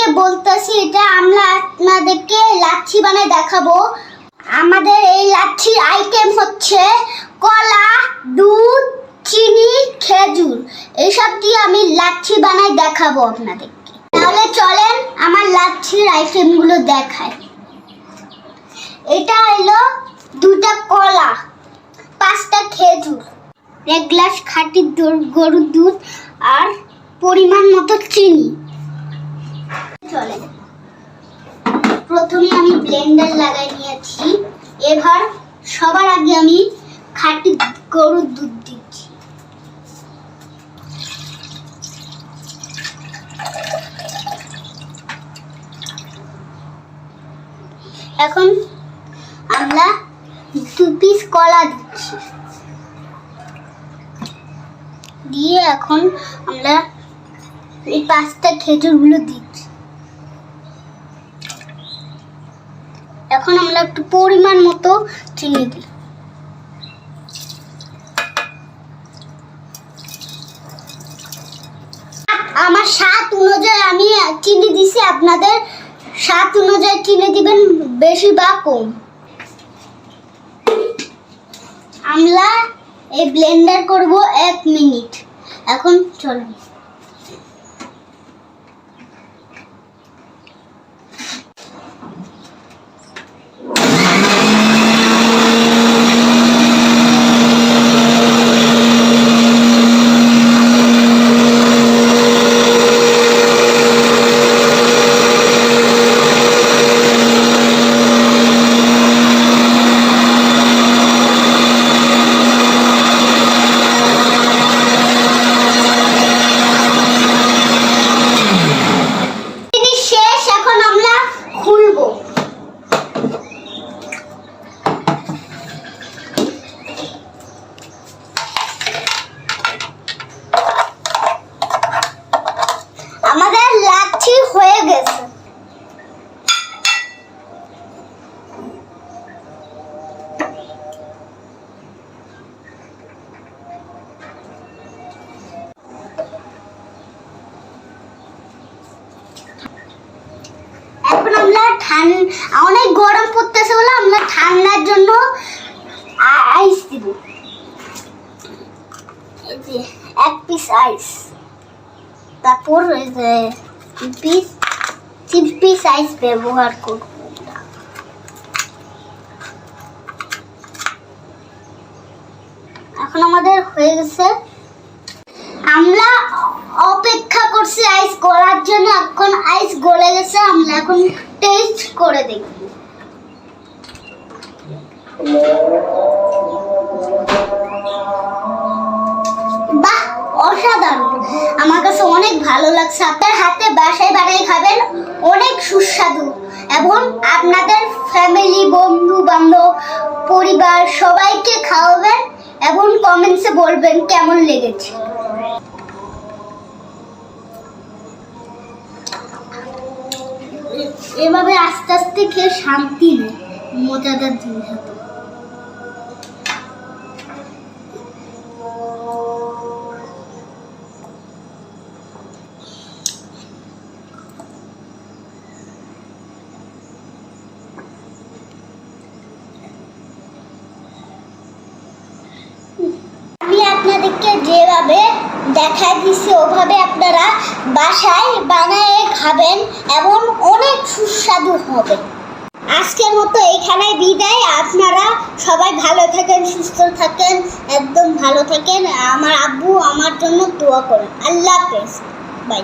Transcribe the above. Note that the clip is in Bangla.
আপনাদেরকে বলতেছি, এটা আমরা আপনাদেরকে লাচ্ছি বানায় দেখাবো। আমাদের এই লাচ্ছির আইটেম হচ্ছে কলা, দুধ, চিনি, খেজুর। এইসব দিয়ে আমি লাচ্ছি বানায় দেখাবো আপনাদেরকে। তাহলে চলেন আমার লাচ্ছির আইটেমগুলো দেখায় এটা হলো দুটা কলা, পাঁচটা খেজুর, এক গ্লাস খাঁটি গরুর দুধ আর পরিমাণ মতো চিনি চলে প্রথমে আমি ব্লেন্ডার লাগাই নিয়েছি। এবার সবার আগে আমি খাঁটি গরুর দুধ দিচ্ছি। এখন আমরা দু পিস কলা দিচ্ছি। দিয়ে এখন আমরা এই পাঁচটা খেজুরগুলো দিচ্ছি এখন আমরা একটু পরিমাণ মতো চিনি দিই। আমার স্বাদ অনুযায়ী আমি চিনি দিছি, আপনাদের স্বাদ অনুযায়ী চিনি দিবেন বেশি বা কম। আমরা এই ব্লেন্ডার করব এক মিনিট। এখন চলুন চিনি শেষ এখন আমরা খুলবো আমাদের লাচ্ছি হয়ে গেছে এখন আমরা ঠান্ডা অনেক গরম পড়তেছে বলে আমরা ঠান্ডার জন্য আইস দিব। এক পিস আইস তারপর পিস তিন পিস আইস ব্যবহার করব এখন আমাদের হয়ে গেছে। আমরা অপেক্ষা করছি আইস গলার জন্য। এখন আইস গলে গেছে, আমরা এখন টেস্ট করে দেখব বাহ, অসাধারণ। আমার কাছে অনেক ভালো লাগছে। আপনার হাতে বাসায় বানিয়ে খাবেন অনেক সুস্বাদু। এবং আপনাদের ফ্যামিলি বন্ধু, বান্ধব, পরিবার সবাইকে খাওয়াবেন এবং কমেন্টসে বলবেন কেমন লেগেছে। এভাবে আস্তে আস্তে খেয়ে শান্তি নেই মজাদার জিনিস হতো। আপনাদেরকে যেভাবে দেখাই দিছি, ওভাবে আপনারা বাসায় বানায় খাবেন এবং অনেক সুস্বাদু হবে। আজকের মতো এইখানে বিদায়। আপনারা সবাই ভালো থাকেন, সুস্থ থাকেন, একদম ভালো থাকেন। আমার আব্বু আমার জন্য দোয়া করেন। আল্লাহ হাফেজ। বাই